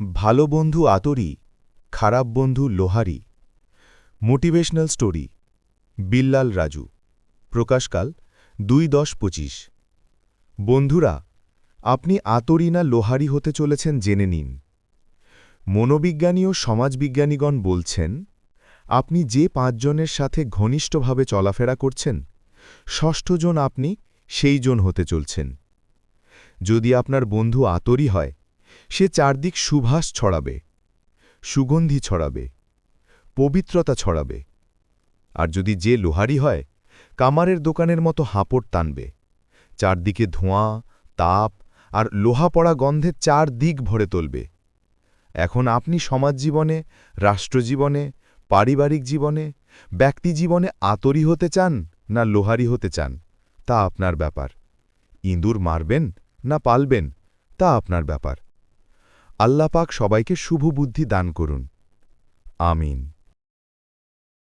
ভালো বন্ধু আতরি, খারাপ বন্ধু লোহারি। Motivational story, Billal Raju. প্রকাশকাল, দুই দশ পঁচিশ। বন্ধুরা, আপনি আতরি না লোহারি হতে চলেছেন জেনে নিন। মনোবিজ্ঞানী ও সমাজবিজ্ঞানীগণ বলছেন, আপনি যে পাঁচজনের সাথে ঘনিষ্ঠভাবে চলাফেরা করছেন, ষষ্ঠজন আপনি সেই জন হতে চলছেন। যদি আপনার বন্ধু আতরি হয় সে চারদিক সুভাষ ছড়াবে, সুগন্ধি ছড়াবে, পবিত্রতা ছড়াবে। আর যদি যে লোহারি হয়, কামারের দোকানের মতো হাঁপড় টানবে। চারদিকে ধোঁয়া, তাপ আর লোহা পড়া গন্ধে চার দিক ভরে তুলবে। এখন আপনি সমাজ জীবনে রাষ্ট্রজীবনে, পারিবারিক জীবনে ব্যক্তি জীবনে আতরি হতে চান না লোহারি হতে চান, তা আপনার ব্যাপার। ইঁদুর মারবেন না পালবেন, তা আপনার ব্যাপার। আল্লাপাক সবাইকে শুভ বুদ্ধি দান করুন। আমিন।